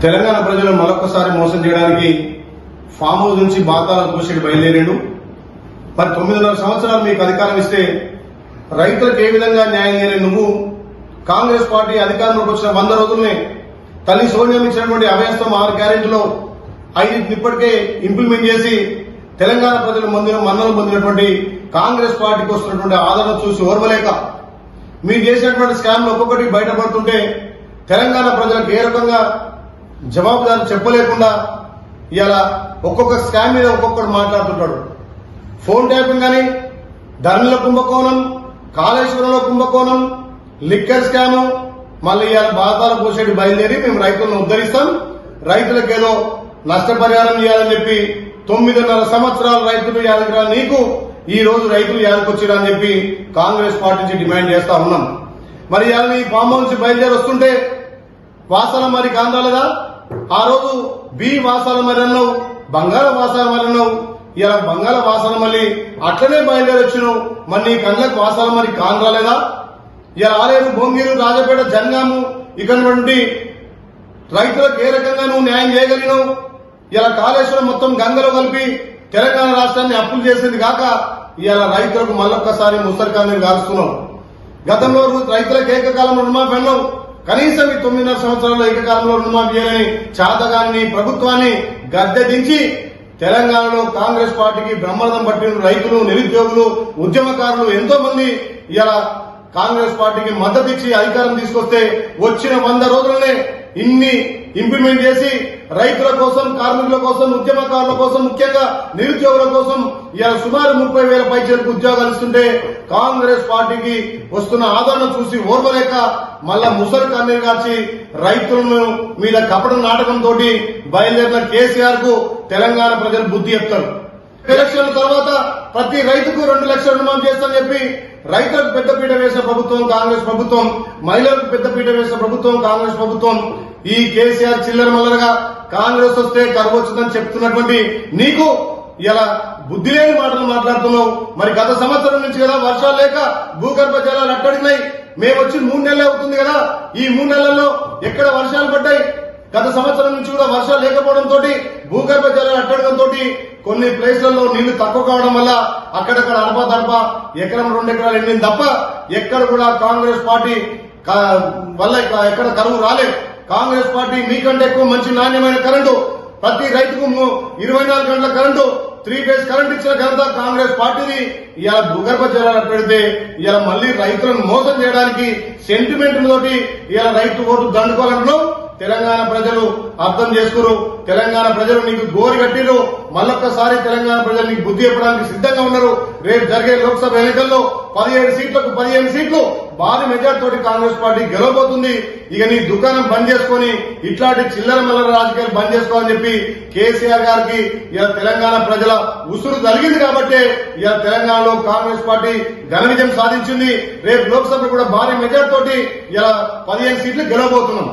తెలంగాణ ప్రజలు మరొకసారి మోసం చేయడానికి ఫామ్ హౌస్ నుంచి బాతాల కోసేటి బయలుదేరాడు మరి తొమ్మిదిన్నర సంవత్సరాలు మీకు అధికారం ఇస్తే రైతులకు ఏ విధంగా న్యాయం చేయలేదు నువ్వు? కాంగ్రెస్ పార్టీ అధికారంలోకి వచ్చిన వంద రోజులనే తల్లి సోనియా ఇచ్చినటువంటి అవయస్తం ఆరు గ్యారెంటీలో ఐదు ఇప్పటికే ఇంప్లిమెంట్ చేసి తెలంగాణ ప్రజలు మందిరం మన్నలు పొందినటువంటి కాంగ్రెస్ పార్టీకి వస్తున్నటువంటి ఆదరణ చూసి ఓర్వలేక మీరు చేసినటువంటి స్కామ్లు ఒక్కొక్కటి బయటపడుతుంటే తెలంగాణ ప్రజలకు ఏ రకంగా జవాబుదారు చెప్పలేకుండా ఇలా ఒక్కొక్క స్కామ్ మీద ఒక్కొక్కడు మాట్లాడుతుంటాడు. ఫోన్ ట్యాపింగ్ కానీ ధరల కుంభకోణం కాళేశ్వరంలో కుంభకోణం లిక్కర్ స్కామ్ మళ్ళీ ఇవాళ బాధాలు పోసేటి బయలుదేరి మేము రైతులను ఉద్ధరిస్తాం. రైతులకు ఏదో నష్టపరిహారం ఇవ్వాలని చెప్పి తొమ్మిదిన్నర సంవత్సరాలు రైతులు యాదగిరా నీకు ఈ రోజు రైతులు యాదకొచ్చిరని చెప్పి కాంగ్రెస్ పార్టీ నుంచి డిమాండ్ చేస్తా ఉన్నాం. మరి ఇవాళ నీ ఫామ్ హౌస్ నుంచి బయలుదేరి వస్తుంటే వాసన మరి కాందాలదా? ఆ రోజు బి వాసాల మరి అన్నావు బంగారం వాసాల మరి అన్నావు ఇలా బంగాళ వాసన మళ్ళీ అట్లనే బయలుదేరి వచ్చినావు మరి నీ కళ్ళకు వాసాల మరి కాన్ రాలేదా ఇలా ఆలేరు భోంగిరు రాజపేట జంగాము ఇక్కడ నుండి రైతులకు ఏ రకంగా నువ్వు న్యాయం చేయగలిగినావు? ఇలా కాళేశ్వరం మొత్తం గంగలో కలిపి తెలంగాణ రాష్ట్రాన్ని అప్పులు చేసింది కాక ఇవాళ రైతులకు మళ్ళొక్కసారి ముసరికాన్ని కాలుస్తున్నాం గతంలో రైతులకు ఏకకాలంలో రుణమాఫీ అన్నాం. కనీసం ఈ తొమ్మిదిన్నర సంవత్సరాల ఏకకాలంలో రుణమాఫీ చేయాలని చాతగాన్ని ప్రభుత్వాన్ని గద్దె దించి తెలంగాణలో కాంగ్రెస్ పార్టీకి బ్రహ్మరథం పట్టిన రైతులు నిరుద్యోగులు ఉద్యమకారులు ఎంతో మంది ఇలా కాంగ్రెస్ పార్టీకి మద్దతు ఇచ్చి అధికారం తీసుకొస్తే వచ్చిన వంద రోజులనే ఇన్ని ఇంప్లిమెంట్ చేసి రైతుల కోసం కార్మికుల కోసం ఉద్యమకారుల కోసం ముఖ్యంగా నిరుద్యోగుల కోసం ఇలా సుమారు ముప్పై వేల పైచలకు ఉద్యోగాలు ఇస్తుంటే కాంగ్రెస్ పార్టీకి వస్తున్న ఆదరణ చూసి ఓర్వలేక మళ్ళా ముసలి కన్నీరు కాచి రైతులను మీద కపట తోటి బయలుదేరిన కేసీఆర్కు తెలంగాణ ప్రజలు బుద్ధి చెప్తారు. ఎలక్షన్ల తర్వాత ప్రతి రైతుకు రెండు లక్షల రుణమాఫీ చేస్తామని చెప్పి రైతులకు పెద్దపీట వేసిన ప్రభుత్వం కాంగ్రెస్ ప్రభుత్వం మహిళలకు పెద్దపీట వేసిన ప్రభుత్వం కాంగ్రెస్ ప్రభుత్వం ఈ కేసీఆర్ చిల్లర మల్లరగా కాంగ్రెస్ వస్తే కరువు వచ్చిందని చెప్తున్నటువంటి నీకు ఇలా బుద్ధి లేని మాటలు మాట్లాడుతున్నావు. మరి గత సంవత్సరం నుంచి కదా వర్షాలు లేక భూగర్భ జలాలు అట్టడినాయి. మేము వచ్చి మూడు నెలలు అవుతుంది కదా. ఈ మూడు నెలల్లో ఎక్కడ వర్షాలు పడ్డాయి? గత సంవత్సరం నుంచి కూడా వర్షాలు లేకపోవడంతో భూగర్భ జలాలు అట్టడంతో కొన్ని ప్లేస్లలో నీళ్ళు తక్కువ కావడం వల్ల అక్కడక్కడ అడప దడప ఎకరం రెండు ఎకరాలు ఎండింది తప్ప ఎక్కడ కూడా కాంగ్రెస్ పార్టీ వల్ల ఎక్కడ కరువు రాలేదు. కాంగ్రెస్ పార్టీ మీకంటే ఎక్కువ మంచి నాణ్యమైన కరెంటు. ప్రతి రైతుకు ఇరవై నాలుగు గంటల కరెంటు. త్రీ ఫేజ్ కరెంట్ ఇచ్చిన ఘనత కాంగ్రెస్ పార్టీని ఇలా భూగర్భ జలాలు పెడితే ఇలా మళ్ళీ రైతులను మోసం చేయడానికి సెంటిమెంట్ తోటి ఇలా రైతు ఓటు దండుకోవాలంటున్నావు తెలంగాణ ప్రజలు అర్థం చేసుకురు. తెలంగాణ ప్రజలు నీకు గోరి కట్టిరు మళ్ళొక్కసారి తెలంగాణ ప్రజలు నీకు బుద్ధి చెప్పడానికి సిద్ధంగా ఉన్నారు. రేపు జరిగే లోక్సభ ఎన్నికల్లో పదిహేడు సీట్లకు పదిహేను సీట్లు భారీ మెజార్టీ తోటి కాంగ్రెస్ పార్టీ గెలవబోతుంది. ఇక నీ దుకాణం బంద్ చేసుకొని ఇట్లాంటి చిల్లర మల్లర రాజకీయాలు బంద్ చేసుకోవాలని చెప్పి కేసీఆర్ గారికి ఇలా తెలంగాణ ప్రజల ఉసురు జరిగింది కాబట్టి ఇలా తెలంగాణలో కాంగ్రెస్ పార్టీ ఘన విజయం సాధించింది. రేపు లోక్సభ కూడా భారీ మెజార్టీ తోటి ఇలా పదిహేను సీట్లు గెలవబోతున్నాం.